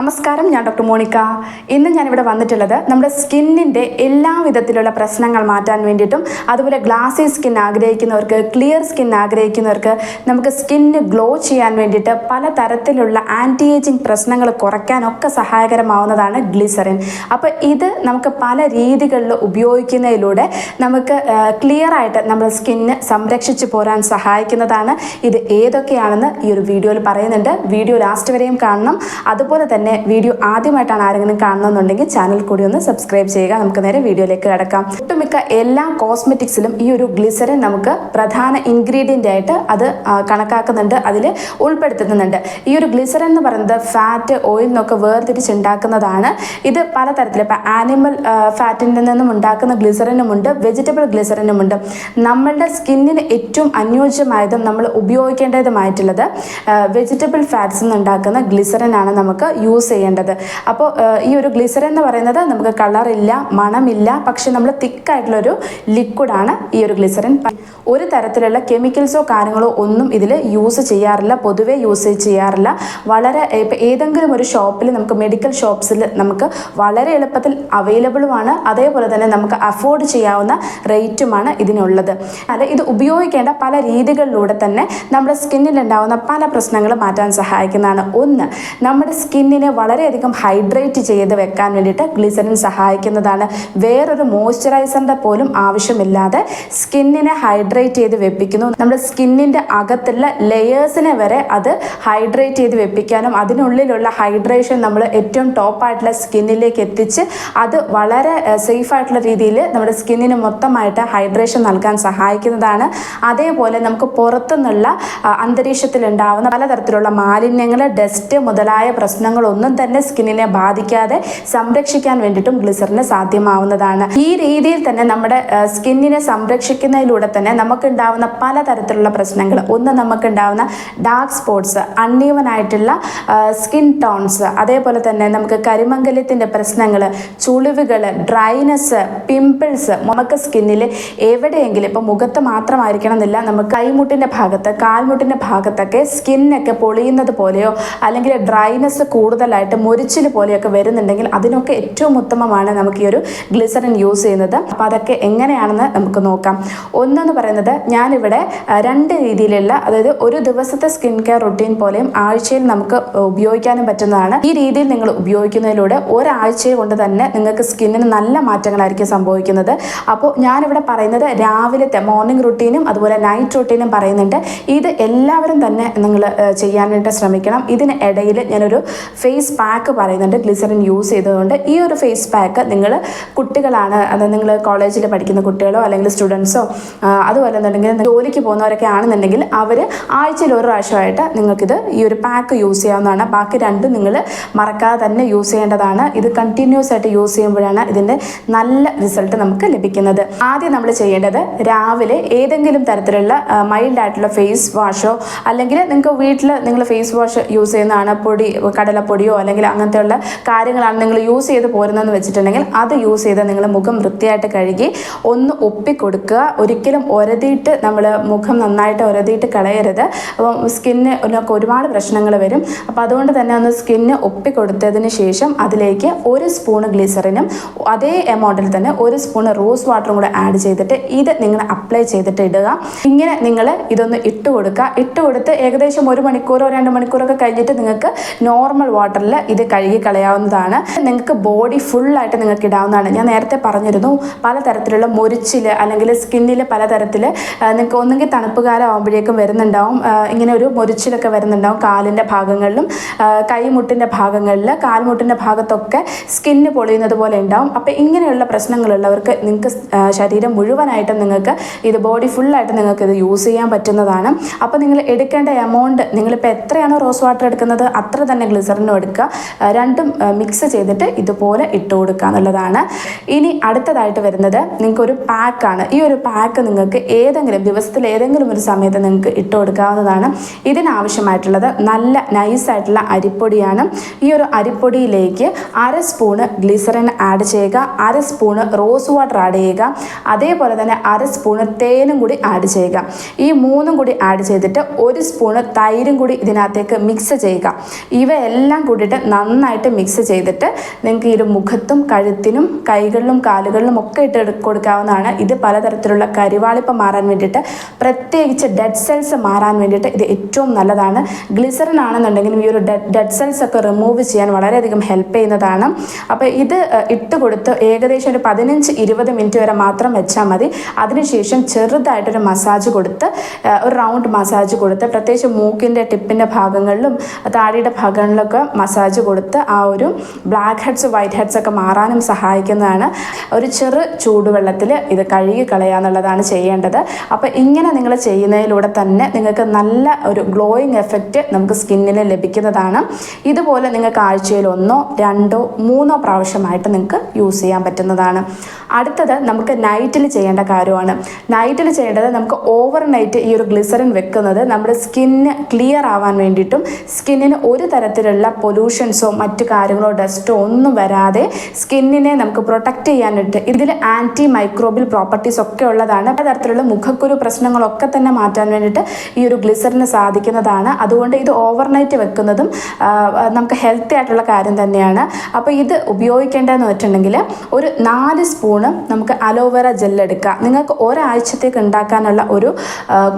നമസ്കാരം ഞാൻ doctor Monica. ഇന്ന് ഞാനിവിടെ വന്നിട്ടുള്ളത് നമ്മുടെ സ്കിന്നിന്റെ എല്ലാ വിധത്തിലുള്ള പ്രശ്നങ്ങൾ മാറ്റാൻ വേണ്ടിയിട്ടും അതുപോലെ ഗ്ലാസി സ്കിൻ ആഗ്രഹിക്കുന്നവർക്ക് ക്ലിയർ സ്കിൻ ആഗ്രഹിക്കുന്നവർക്ക് നമുക്ക് സ്കിന്ന് ഗ്ലോ ചെയ്യാൻ വേണ്ടിയിട്ട് പല തരത്തിലുള്ള ആന്റി ഏജിങ് പ്രശ്നങ്ങൾ കുറയ്ക്കാനൊക്കെ സഹായകരമാവുന്നതാണ് ഗ്ലിസറിൻ. അപ്പോൾ ഇത് നമുക്ക് പല രീതികളിൽ ഉപയോഗിക്കുന്നതിലൂടെ നമുക്ക് ക്ലിയർ ആയിട്ട് നമ്മുടെ സ്കിന്ന് സംരക്ഷിച്ചു പോരാൻ സഹായിക്കുന്നതാണ് ഇത്. ഏതൊക്കെയാണെന്ന് ഈ ഒരു വീഡിയോയിൽ പറയുന്നുണ്ട്. വീഡിയോ ലാസ്റ്റ് വരെയും കാണണം. അതുപോലെ തന്നെ വീഡിയോ ആദ്യമായിട്ടാണ് ആരെങ്കിലും കാണുന്നുണ്ടെങ്കിൽ ചാനൽ കൂടി ഒന്ന് സബ്സ്ക്രൈബ് ചെയ്യുക. നമുക്ക് നേരെ വീഡിയോയിലേക്ക് കിടക്കാം. ഒട്ടുമിക്ക എല്ലാ കോസ്മെറ്റിക്സിലും ഈ ഒരു ഗ്ലിസറിൻ നമുക്ക് പ്രധാന ഇൻഗ്രീഡിയന്റ് ആയിട്ട് അത് കണക്കാക്കുന്നുണ്ട് അതിൽ ഉൾപ്പെടുത്തുന്നുണ്ട്. ഈ ഒരു ഗ്ലിസറിൻ എന്ന് പറയുന്നത് ഫാറ്റ് ഓയിൽ നിന്നൊക്കെ വേർതിരിച്ചുണ്ടാക്കുന്നതാണ്. ഇത് പലതരത്തിൽ ഇപ്പം ആനിമൽ ഫാറ്റിന്റെ നിന്നും ഉണ്ടാക്കുന്ന ഗ്ലിസറിനുമുണ്ട് വെജിറ്റബിൾ ഗ്ലിസറിനുമുണ്ട് നമ്മളുടെ സ്കിന്നിന് ഏറ്റവും അനുയോജ്യമായതും നമ്മൾ ഉപയോഗിക്കേണ്ടതുമായിട്ടുള്ളത് വെജിറ്റബിൾ ഫാറ്റ്സ് നിന്നുണ്ടാക്കുന്ന ഗ്ലിസറിനാണ് നമുക്ക് യൂസ് ചെയ്യേണ്ടത്. അപ്പോൾ ഈ ഒരു ഗ്ലിസറിൻ എന്ന് പറയുന്നത് നമുക്ക് കളറില്ല മണമില്ല പക്ഷെ നമ്മൾ തിക്കായിട്ടുള്ളൊരു ലിക്വിഡാണ് ഈ ഒരു ഗ്ലിസറിൻ ഒരു തരത്തിലുള്ള കെമിക്കൽസോ കാര്യങ്ങളോ ഒന്നും ഇതിൽ യൂസ് ചെയ്യാറില്ല പൊതുവേ യൂസ് ചെയ്യാറില്ല. വളരെ ഇപ്പം ഏതെങ്കിലും ഒരു ഷോപ്പിൽ നമുക്ക് മെഡിക്കൽ ഷോപ്സിൽ നമുക്ക് വളരെ എളുപ്പത്തിൽ അവൈലബിളുമാണ് അതേപോലെ തന്നെ നമുക്ക് അഫോർഡ് ചെയ്യാവുന്ന റേറ്റുമാണ് ഇതിനുള്ളത്. അത് ഇത് ഉപയോഗിക്കേണ്ട പല രീതികളിലൂടെ തന്നെ നമ്മുടെ സ്കിന്നിൽ ഉണ്ടാകുന്ന പല പ്രശ്നങ്ങൾ മാറ്റാൻ സഹായിക്കുന്നതാണ്. ഒന്ന് നമ്മുടെ സ്കിന്നിനെ വളരെയധികം ഹൈഡ്രേറ്റ് ചെയ്ത് വെക്കാൻ വേണ്ടിയിട്ട് ഗ്ലിസറിൻ സഹായിക്കുന്നതാണ്. വേറൊരു മോയ്സ്ചറൈസറിന്റെ പോലും ആവശ്യമില്ലാതെ സ്കിന്നിനെ ഹൈഡ്രേറ്റ് ചെയ്ത് വെപ്പിക്കുന്നു. നമ്മുടെ സ്കിന്നിന്റെ അകത്തുള്ള ലെയേഴ്സിനെ വരെ അത് ഹൈഡ്രേറ്റ് ചെയ്ത് വെപ്പിക്കാനും അതിനുള്ളിലുള്ള ഹൈഡ്രേഷൻ നമ്മൾ ഏറ്റവും ടോപ്പായിട്ടുള്ള സ്കിന്നിലേക്ക് എത്തിച്ച് അത് വളരെ സേഫ് ആയിട്ടുള്ള രീതിയിൽ നമ്മുടെ സ്കിന്നിന് മൊത്തമായിട്ട് ഹൈഡ്രേഷൻ നൽകാൻ സഹായിക്കുന്നതാണ്. അതേപോലെ നമുക്ക് പുറത്തുനിന്നുള്ള ഉണ്ടാവുന്ന പലതരത്തിലുള്ള മാലിന്യങ്ങൾ ഡസ്റ്റ് മുതലായ പ്രശ്നങ്ങളൊന്നും തന്നെ സ്കിന്നിനെ ബാധിക്കാതെ സംരക്ഷിക്കാൻ വേണ്ടിയിട്ടും ഗ്ലിസറിന് സാധ്യമാവുന്നതാണ്. ഈ രീതിയിൽ തന്നെ നമ്മുടെ സ്കിന്നിനെ സംരക്ഷിക്കുന്നതിലൂടെ തന്നെ നമുക്കുണ്ടാവുന്ന പലതരത്തിലുള്ള പ്രശ്നങ്ങൾ. ഒന്ന് നമുക്കുണ്ടാവുന്ന ഡാർക്ക് സ്പോട്ട്സ് അൺഈവൻ ആയിട്ടുള്ള സ്കിൻ ടോൺസ് അതേപോലെ തന്നെ നമുക്ക് കരിമംഗല്യത്തിന്റെ പ്രശ്നങ്ങൾ ചുളിവുകൾ ഡ്രൈനസ് പിമ്പിൾസ് നമുക്ക് സ്കിന്നിൽ എവിടെയെങ്കിലും ഇപ്പോൾ മുഖത്ത് മാത്രമായിരിക്കണം എന്നില്ല നമുക്ക് കൈമുട്ടിന്റെ ഭാഗത്ത് കാൽമുട്ടിന്റെ ഭാഗത്തൊക്കെ സ്കിന്നൊക്കെ പൊളിയുന്നത് പോലെയോ അല്ലെങ്കിൽ ഡ്രൈനസ് ഡ്രൈനെസ് കൂടുതലായിട്ട് മുരിച്ചിൽ പോലെയൊക്കെ വരുന്നുണ്ടെങ്കിൽ അതിനൊക്കെ ഏറ്റവും ഉത്തമമാണ് നമുക്ക് ഈ ഒരു ഗ്ലിസറിൻ യൂസ് ചെയ്യുന്നത്. അപ്പോൾ അതൊക്കെ എങ്ങനെയാണെന്ന് നമുക്ക് നോക്കാം. ഒന്നെന്ന് പറയുന്നത് ഞാനിവിടെ രണ്ട് രീതിയിലുള്ള അതായത് ഒരു ദിവസത്തെ സ്കിൻ കെയർ റുട്ടീൻ പോലെയും ആഴ്ചയിൽ നമുക്ക് ഉപയോഗിക്കാനും പറ്റുന്നതാണ്. ഈ രീതിയിൽ നിങ്ങൾ ഉപയോഗിക്കുന്നതിലൂടെ ഒരാഴ്ച കൊണ്ട് തന്നെ നിങ്ങൾക്ക് സ്കിന്നിന് നല്ല മാറ്റങ്ങളായിരിക്കും സംഭവിക്കുന്നത്. അപ്പോൾ ഞാനിവിടെ പറയുന്നത് രാവിലത്തെ മോർണിംഗ് റുട്ടീനും അതുപോലെ നൈറ്റ് റുട്ടീനും പറയുന്നുണ്ട്. ഇത് എല്ലാവരും തന്നെ നിങ്ങൾ ചെയ്യാനായിട്ട് ശ്രമിക്കണം. ഇതിന് ഇടയിൽ ഞാനൊരു ഫേസ് പാക്ക് പറയുന്നുണ്ട്. ഗ്ലിസറിൻ യൂസ് ചെയ്തതുകൊണ്ട് ഈ ഒരു ഫേസ് പാക്ക് നിങ്ങൾ കുട്ടികളാണ് അത് നിങ്ങൾ കോളേജിൽ പഠിക്കുന്ന കുട്ടികളോ അല്ലെങ്കിൽ സ്റ്റുഡൻസോ അതുപോലെ എന്നുണ്ടെങ്കിൽ ജോലിക്ക് പോകുന്നവരൊക്കെ ആണെന്നുണ്ടെങ്കിൽ അവർ ആഴ്ചയിൽ ഒരു പ്രാവശ്യമായിട്ട് നിങ്ങൾക്കിത് ഈ ഒരു പാക്ക് യൂസ് ചെയ്യാവുന്നതാണ്. ബാക്കി രണ്ടും നിങ്ങൾ മറക്കാതെ തന്നെ യൂസ് ചെയ്യേണ്ടതാണ്. ഇത് കണ്ടിന്യൂസ് ആയിട്ട് യൂസ് ചെയ്യുമ്പോഴാണ് ഇതിന്റെ നല്ല റിസൾട്ട് നമുക്ക് ലഭിക്കുന്നത്. ആദ്യം നമ്മൾ ചെയ്യേണ്ടത് രാവിലെ ഏതെങ്കിലും തരത്തിലുള്ള മൈൽഡ് ആയിട്ടുള്ള ഫേസ് വാഷോ അല്ലെങ്കിൽ നിങ്ങൾക്ക് വീട്ടിൽ നിങ്ങൾ ഫേസ് വാഷ് യൂസ് ചെയ്യുന്നതാണ് പൊടി കടലപ്പൊടിയോ അല്ലെങ്കിൽ അങ്ങനത്തെയുള്ള കാര്യങ്ങളാണ് നിങ്ങൾ യൂസ് ചെയ്ത് പോരുന്നതെന്ന് വെച്ചിട്ടുണ്ടെങ്കിൽ അത് യൂസ് ചെയ്ത് നിങ്ങൾ മുഖം വൃത്തിയായിട്ട് കഴുകി ഒന്ന് ഒപ്പിക്കൊടുക്കുക. ഒരിക്കലും ഒരതിയിട്ട് നമ്മൾ മുഖം നന്നായിട്ട് ഒരതിയിട്ട് കളയരുത്. അപ്പം സ്കിന്നിനൊക്കെ ഒരുപാട് പ്രശ്നങ്ങൾ വരും. അപ്പോൾ അതുകൊണ്ട് തന്നെ ഒന്ന് സ്കിന്ന് ഒപ്പിക്കൊടുത്തതിന് ശേഷം അതിലേക്ക് ഒരു സ്പൂൺ ഗ്ലിസറിനും അതേ എമൗണ്ടിൽ തന്നെ ഒരു സ്പൂൺ റോസ് വാട്ടറും കൂടെ ആഡ് ചെയ്തിട്ട് ഇത് നിങ്ങൾ അപ്ലൈ ചെയ്തിട്ട് ഇടുക. ഇങ്ങനെ നിങ്ങൾ ഇതൊന്ന് ഇട്ട് കൊടുക്കുക ഇട്ട് കൊടുത്ത് ഏകദേശം ഒരു മണിക്കൂറോ രണ്ട് മണിക്കൂറൊക്കെ കഴിഞ്ഞിട്ട് നിങ്ങൾക്ക് നോർമൽ വാട്ടറിൽ ഇത് കഴുകി കളയാവുന്നതാണ്. നിങ്ങൾക്ക് ബോഡി ഫുള്ളായിട്ട് നിങ്ങൾക്ക് ഇടാവുന്നതാണ്. ഞാൻ നേരത്തെ പറഞ്ഞിരുന്നു പലതരത്തിലുള്ള മുരിച്ചിൽ അല്ലെങ്കിൽ സ്കിന്നിൽ പലതരത്തിൽ നിങ്ങൾക്ക് ഒന്നുകിൽ തണുപ്പ് കാലം ആകുമ്പോഴേക്കും വരുന്നുണ്ടാവും ഇങ്ങനെ ഒരു മുരിച്ചിലൊക്കെ വരുന്നുണ്ടാവും കാലിന്റെ ഭാഗങ്ങളിലും കൈമുട്ടിന്റെ ഭാഗങ്ങളിൽ കാൽമുട്ടിന്റെ ഭാഗത്തൊക്കെ സ്കിന്ന് പൊളിയുന്നത് പോലെ ഉണ്ടാവും. അപ്പോൾ ഇങ്ങനെയുള്ള പ്രശ്നങ്ങളുള്ളവർക്ക് നിങ്ങൾക്ക് ശരീരം മുഴുവനായിട്ടും നിങ്ങൾക്ക് ഇത് ബോഡി ഫുള്ളായിട്ട് നിങ്ങൾക്ക് ഇത് യൂസ് ചെയ്യാൻ പറ്റുന്നതാണ്. അപ്പോൾ നിങ്ങൾ എടുക്കേണ്ട എമൗണ്ട് നിങ്ങളിപ്പോൾ എത്രയാണോ റോസ് വാട്ടർ എടുക്കുന്നത് അത്ര തന്നെ ഗ്ലിസറിനും എടുക്കുക രണ്ടും മിക്സ് ചെയ്തിട്ട് ഇതുപോലെ ഇട്ട് കൊടുക്കുക എന്നുള്ളതാണ്. ഇനി അടുത്തതായിട്ട് വരുന്നത് നിങ്ങൾക്ക് ഒരു പാക്കാണ് ഈ ഒരു പാക്ക് നിങ്ങൾക്ക് ഏതെങ്കിലും ദിവസത്തിൽ ഏതെങ്കിലും ഒരു സമയത്ത് നിങ്ങൾക്ക് ഇട്ട് കൊടുക്കാവുന്നതാണ്. ഇതിനാവശ്യമായിട്ടുള്ളത് നല്ല നൈസായിട്ടുള്ള അരിപ്പൊടിയാണ്. ഈ ഒരു അരിപ്പൊടിയിലേക്ക് അര സ്പൂണ് ഗ്ലിസറിൻ ആഡ് ചെയ്യുക. അര സ്പൂണ് റോസ് വാട്ടർ ആഡ് ചെയ്യുക. അതേപോലെ തന്നെ അര സ്പൂണ് തേനും കൂടി ആഡ് ചെയ്യുക. ഈ മൂന്നും കൂടി ആഡ് ചെയ്തിട്ട് ഒരു സ്പൂണ് തൈരും കൂടി ഇതിനകത്തേക്ക് മിക്സ് ചെയ്യുക. ഇവയെല്ലാം കൂടിയിട്ട് നന്നായിട്ട് മിക്സ് ചെയ്തിട്ട് നിങ്ങൾക്ക് ഈ ഒരു മുഖത്തും കഴുത്തിനും കൈകളിലും കാലുകളിലും ഒക്കെ ഇട്ട് കൊടുക്കാവുന്നതാണ്. ഇത് പലതരത്തിലുള്ള കരിവാളിപ്പ് മാറാൻ വേണ്ടിയിട്ട് പ്രത്യേകിച്ച് ഡെഡ് സെൽസ് മാറാൻ വേണ്ടിയിട്ട് ഇത് ഏറ്റവും നല്ലതാണ്. ഗ്ലിസറിൻ ആണെന്നുണ്ടെങ്കിലും ഈ ഒരു ഡെഡ് സെൽസ് ഒക്കെ റിമൂവ് ചെയ്യാൻ വളരെയധികം ഹെൽപ്പ് ചെയ്യുന്നതാണ്. അപ്പോൾ ഇത് ഇട്ട് കൊടുത്ത് ഏകദേശം ഒരു പതിനഞ്ച് ഇരുപത് മിനിറ്റ് വരെ മാത്രം വെച്ചാൽ മതി. അതിനുശേഷം ചെറുതായിട്ടൊരു മസാജ് കൊടുത്ത് ഒരു റൗണ്ട് മസാജ് കൊടുത്ത് പ്രത്യേകിച്ച് മൂക്കിന്റെ ടിപ്പിന്റെ ഭാഗങ്ങളിലും താടിയുടെ ഭാഗങ്ങളിലൊക്കെ മസാജ് കൊടുത്ത് ആ ഒരു ബ്ലാക്ക് ഹെഡ്സ് വൈറ്റ് ഹെഡ്സ് ഒക്കെ മാറാനും സഹായിക്കുന്നതാണ്. ഒരു ചെറു ചൂടുവെള്ളത്തിൽ ഇത് കഴുകി കളയുക എന്നുള്ളതാണ് ചെയ്യേണ്ടത്. അപ്പോൾ ഇങ്ങനെ നിങ്ങൾ ചെയ്യുന്നതിലൂടെ തന്നെ നിങ്ങൾക്ക് നല്ല ഒരു ഗ്ലോയിങ് എഫക്റ്റ് നമുക്ക് സ്കിന്നിൽ ലഭിക്കുന്നതാണ്. ഇതുപോലെ നിങ്ങൾക്ക് ആഴ്ചയിൽ ഒന്നോ രണ്ടോ മൂന്നോ പ്രാവശ്യമായിട്ട് നിങ്ങൾക്ക് യൂസ് ചെയ്യാൻ പറ്റുന്നതാണ്. അടുത്തത് നമുക്ക് നൈറ്റിൽ ചെയ്യേണ്ട കാര്യമാണ്. നൈറ്റിൽ ചെയ്യേണ്ടത് നമുക്ക് ഓവർ നൈറ്റ് ഈ ഒരു ഗ്ലിസറിൻ വെക്കുന്നത് നമ്മുടെ സ്കിന്ന് ക്ലിയർ ആവാൻ വേണ്ടിയിട്ടും സ്കിന്നിന് ഒരു തരത്തിലുള്ള പൊല്യൂഷൻസോ മറ്റു കാര്യങ്ങളോ ഡസ്റ്റോ ഒന്നും വരാതെ സ്കിന്നിനെ നമുക്ക് പ്രൊട്ടക്റ്റ് ചെയ്യാനായിട്ട് ഇതിൽ ആന്റി മൈക്രോബിൽ പ്രോപ്പർട്ടീസ് ഒക്കെ ഉള്ളതാണ്. പലതരത്തിലുള്ള മുഖക്കുരു പ്രശ്നങ്ങളൊക്കെ തന്നെ മാറ്റാൻ വേണ്ടിയിട്ട് ഈ ഒരു ഗ്ലിസറിന് സാധിക്കുന്നതാണ്. അതുകൊണ്ട് ഇത് ഓവർനൈറ്റ് വെക്കുന്നതും നമുക്ക് ഹെൽത്തി ആയിട്ടുള്ള കാര്യം തന്നെയാണ്. അപ്പോൾ ഇത് ഉപയോഗിക്കേണ്ടതെന്ന് വെച്ചിട്ടുണ്ടെങ്കിൽ ഒരു നാല് സ്പൂണ് നമുക്ക് അലോവേറ ജെൽ എടുക്കുക. നിങ്ങൾക്ക് ഒരാഴ്ചത്തേക്ക് ഉണ്ടാക്കാനുള്ള ഒരു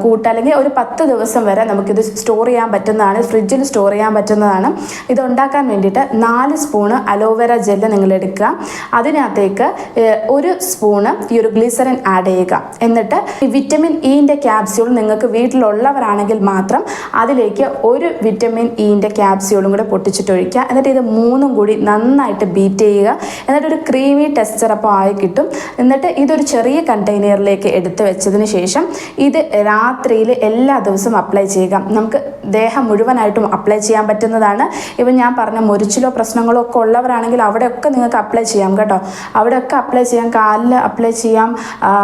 കൂട്ട് അല്ലെങ്കിൽ ഒരു പത്ത് ദിവസം വരെ നമുക്കിത് സ്റ്റോർ ചെയ്യാൻ പറ്റുന്നതാണ്. ഫ്രിഡ്ജിൽ സ്റ്റോർ ചെയ്യാൻ പറ്റുന്നതാണ്. ഇത് ഉണ്ടാക്കാൻ വേണ്ടിയിട്ട് നാല് സ്പൂണ് അലോവേര ജെല്ല് നിങ്ങൾ എടുക്കുക അതിനകത്തേക്ക് ഒരു സ്പൂണ് ഈ ഒരു ഗ്ലിസറിൻ ആഡ് ചെയ്യുക. എന്നിട്ട് വിറ്റമിൻ ഇന്റെ ക്യാപ്സ്യൂൾ നിങ്ങൾക്ക് വീട്ടിലുള്ളവരാണെങ്കിൽ മാത്രം അതിലേക്ക് ഒരു വിറ്റമിൻ ഇന്റെ ക്യാപ്സ്യൂളും കൂടെ പൊട്ടിച്ചിട്ടൊഴിക്കുക. എന്നിട്ട് ഇത് മൂന്നും കൂടി നന്നായിട്ട് ബീറ്റ് ചെയ്യുക. എന്നിട്ട് ഒരു ക്രീമി ടെക്സ്ചർ അപ്പോൾ ആയി കിട്ടും. എന്നിട്ട് ഇതൊരു ചെറിയ കണ്ടെയ്നറിലേക്ക് എടുത്ത് വെച്ചതിന് ശേഷം ഇത് രാത്രിയിൽ എല്ലാ ദിവസവും അപ്ലൈ ചെയ്യുക. നമുക്ക് ദേഹം മുഴുവനായിട്ടും അപ്ലൈ ചെയ്യാൻ പറ്റുന്നതാണ്. ഇപ്പം ഞാൻ പറഞ്ഞ മുരിച്ചിലോ പ്രശ്നങ്ങളോ ഒക്കെ ഉള്ളവരാണെങ്കിൽ അവിടെയൊക്കെ നിങ്ങൾക്ക് അപ്ലൈ ചെയ്യാം കേട്ടോ. അവിടെയൊക്കെ അപ്ലൈ ചെയ്യാം. കാലിൽ അപ്ലൈ ചെയ്യാം.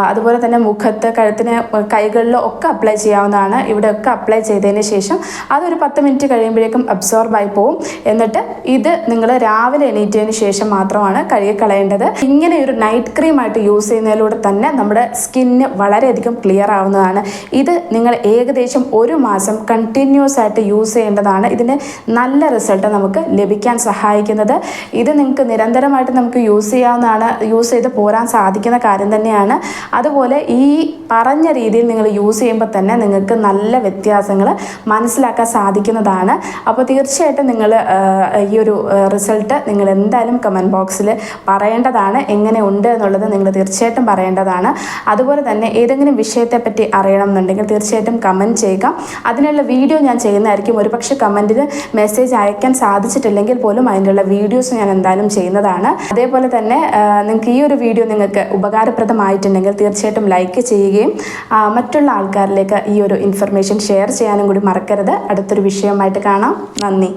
അതുപോലെ തന്നെ മുഖത്ത് കഴുത്തിന് കൈകളിലോ ഒക്കെ അപ്ലൈ ചെയ്യാവുന്നതാണ്. ഇവിടെയൊക്കെ അപ്ലൈ ചെയ്തതിന് ശേഷം അതൊരു പത്ത് മിനിറ്റ് കഴിയുമ്പോഴേക്കും അബ്സോർബ് ആയി പോവും. എന്നിട്ട് ഇത് നിങ്ങൾ രാവിലെ എണീറ്റതിന് ശേഷം മാത്രമാണ് കഴുകി കളയേണ്ടത് ഇങ്ങനെ ഒരു നൈറ്റ് ക്രീമായിട്ട് യൂസ് ചെയ്യുന്നതിലൂടെ തന്നെ നമ്മുടെ സ്കിന്ന് വളരെയധികം ക്ലിയർ ആവുന്നതാണ്. ഇത് നിങ്ങൾ ഏകദേശം ഒരു മാസം കണ്ടിന്യൂസ് ആയിട്ട് യൂസ് ചെയ്യേണ്ടതാണ്. ഇതിന് നല്ല റിസൾട്ട് നമുക്ക് ലഭിക്കാൻ സഹായിക്കുന്നത്. ഇത് നിങ്ങൾക്ക് നിരന്തരമായിട്ട് നമുക്ക് യൂസ് ചെയ്യാവുന്നതാണ് യൂസ് ചെയ്ത് പോരാൻ സാധിക്കുന്ന കാര്യം തന്നെയാണ്. അതുപോലെ ഈ പറഞ്ഞ രീതിയിൽ നിങ്ങൾ യൂസ് ചെയ്യുമ്പോൾ തന്നെ നിങ്ങൾക്ക് നല്ല വ്യത്യാസങ്ങൾ മനസ്സിലാക്കാൻ സാധിക്കുന്നതാണ്. അപ്പോൾ തീർച്ചയായിട്ടും നിങ്ങൾ ഈ ഒരു റിസൾട്ട് നിങ്ങൾ എന്തായാലും കമന്റ് ബോക്സിൽ പറയേണ്ടതാണ്. എങ്ങനെ ഉണ്ട് എന്നുള്ളത് നിങ്ങൾ തീർച്ചയായിട്ടും പറയേണ്ടതാണ്. അതുപോലെ തന്നെ ഏതെങ്കിലും വിഷയത്തെപ്പറ്റി അറിയണം എന്നുണ്ടെങ്കിൽ തീർച്ചയായിട്ടും കമന്റ് ചെയ്യുക. അതിനുള്ള വീഡിയോ ഞാൻ ചെയ്യുന്നതായിരിക്കും. ഒരുപക്ഷെ കമന്റിൽ മെസ്സേജ് അയക്കാൻ സാധിച്ചിട്ടില്ലെങ്കിൽ പോലും അതിനുള്ള വീഡിയോസ് ഞാൻ എന്തായാലും ചെയ്യുന്നതാണ്. അതേപോലെ തന്നെ നിങ്ങൾക്ക് ഈ ഒരു വീഡിയോ നിങ്ങൾക്ക് ഉപകാരപ്രദമായിട്ടുണ്ടെങ്കിൽ തീർച്ചയായിട്ടും ലൈക്ക് ചെയ്യുകയും മറ്റുള്ള ആൾക്കാരിലേക്ക് ഈ ഒരു ഇൻഫർമേഷൻ ഷെയർ ചെയ്യാനും കൂടി മറക്കരുത്. അടുത്തൊരു വിഷയമായിട്ട് കാണാം. നന്ദി.